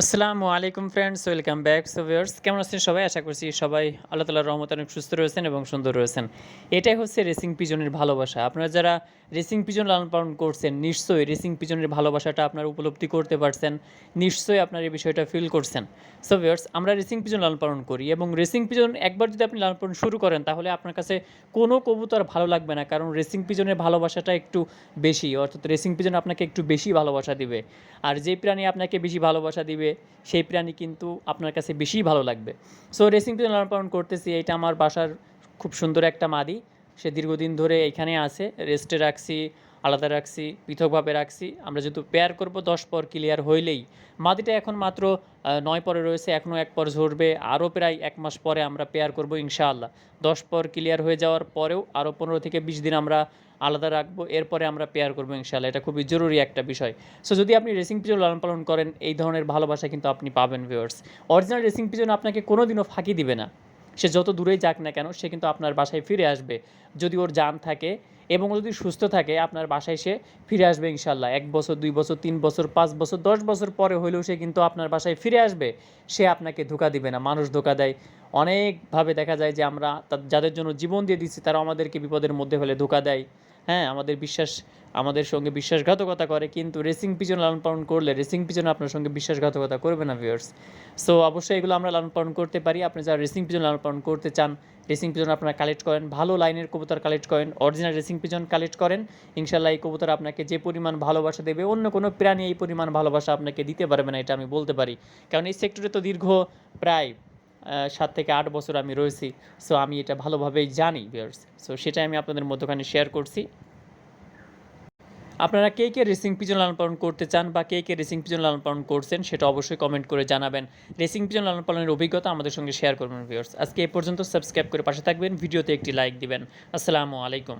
আসসালামু আলাইকুম friends welcome back so viewers কেমন আছেন সবাই? আশা করছি সবাই আল্লাহ তালার রহমত অনেক সুস্থ রয়েছেন এবং সুন্দর রয়েছেন। এটাই হচ্ছে রেসিং পিজনের ভালোবাসা। আপনারা যারা রেসিং পিজন লালন পালন করছেন, নিশ্চয়ই রেসিং পিজনের ভালোবাসাটা আপনার উপলব্ধি করতে পারছেন, নিশ্চয়ই আপনার এই বিষয়টা ফিল করছেন। সো ভিউয়ার্স আমরা রেসিং পিজন লালন পালন করি এবং রেসিং পিজন একবার যদি আপনি লালন পালন শুরু করেন, তাহলে আপনার কাছে কোনো কবুতর ভালো লাগবে না, কারণ রেসিং পিজনের ভালোবাসাটা একটু বেশি। অর্থাৎ রেসিং পিজন আপনাকে একটু বেশি ভালোবাসা দিবে। আর যে প্রাণী আপনাকে বেশি ভালোবাসা দিবে সেই প্রাণী কিন্তু আপনার কাছে বেশি ভালো লাগবে। সো রেসিং পিজন লালন পালন করতেছি এটা আমার বাসার খুব সুন্দর একটা মাদি। সে দীর্ঘদিন ধরে এখানে আছে রেস্টে রাখছি। আলাদা রাখছি, পৃথকভাবে রাখছি। আমরা যেহেতু পেয়ার করব, দশ পর ক্লিয়ার হইলেই। মাদিটা এখন মাত্র নয় পরে রয়েছে, এখনও এক পর ঝরবে। আরও প্রায় এক মাস পরে আমরা পেয়ার করব ইনশাআল্লাহ। দশ পর ক্লিয়ার হয়ে যাওয়ার পরেও আরও পনেরো থেকে বিশ দিন আমরা আলাদা রাখব। এরপরে আমরা পেয়ার করব ইনশাআল্লাহ। এটা খুবই জরুরি একটা বিষয়। সো যদি আপনি রেসিং পিজন লালন পালন করেন, এই ধরনের ভালোবাসা কিন্তু আপনি পাবেন ভিউয়ার্স অরিজিনাল রেসিং পিজন আপনাকে কোনোদিনও ফাঁকি দিবে না। সে যত দূরেই যাক না কেন, সে কিন্তু আপনার বাসায় ফিরে আসবে। যদি ওর জান থাকে এবং যদি সুস্থ থাকে, আপনার বাসায় সে ফিরে আসবে ইনশাল্লাহ এক বছর, দুই বছর, তিন বছর, পাঁচ বছর, দশ বছর পরে হলেও সে কিন্তু আপনার বাসায় ফিরে আসবে, সে আপনাকে ধোকা দিবে না, মানুষ ধোকা দেয়। অনেকভাবে দেখা যায় যে আমরা যাদের জন্য জীবন দিয়ে দিচ্ছি তারা আমাদেরকে বিপদের মধ্যে ফেলে ধোকা দেয়। হ্যাঁ আমাদের বিশ্বাস, আমাদের সঙ্গে বিশ্বাসঘাতকতা করে, কিন্তু রেসিং পিজন লালন পালন করলে রেসিং পিজন আপনার সঙ্গে বিশ্বাসঘাতকতা করবে না ভিউয়ার্স সো অবশ্যই এগুলো আমরা লালন পালন করতে পারি। আপনি যারা রেসিং পিজন লালন পালন করতে চান রেসিং পিজন আপনারা কালেক্ট করেন। ভালো লাইনের কবুতর কালেক্ট করেন অরিজিনাল রেসিং পিজন কালেক্ট করেন। ইনশাল্লাহ এই কবুতর আপনাকে যে পরিমাণ ভালোবাসা দেবে, অন্য কোনো প্রাণী এই পরিমাণ ভালোবাসা আপনাকে দিতে পারবে না, এটা আমি বলতে পারি। কারণ এই সেক্টরে তো দীর্ঘ প্রায় সাত থেকে আট বছর আমি রয়েছি সো আমি এটা ভালোভাবেই জানি ভিউয়ার্স সো সেটাই আমি আপনাদের মধ্যখানে শেয়ার করছি। আপনারা কে কে রেসিং পিজন লালন পালন করতে চান বা কে কে রেসিং পিজন লালন পালন করছেন সেটা অবশ্যই কমেন্ট করে জানাবেন। রেসিং পিজন লালন পালনের অভিজ্ঞতা আমাদের সঙ্গে শেয়ার করবেন ভিউয়ার্স আজকে এ পর্যন্ত সাবস্ক্রাইব করে পাশে থাকবেন, ভিডিওতে একটি লাইক দিবেন। আসসালামু আলাইকুম।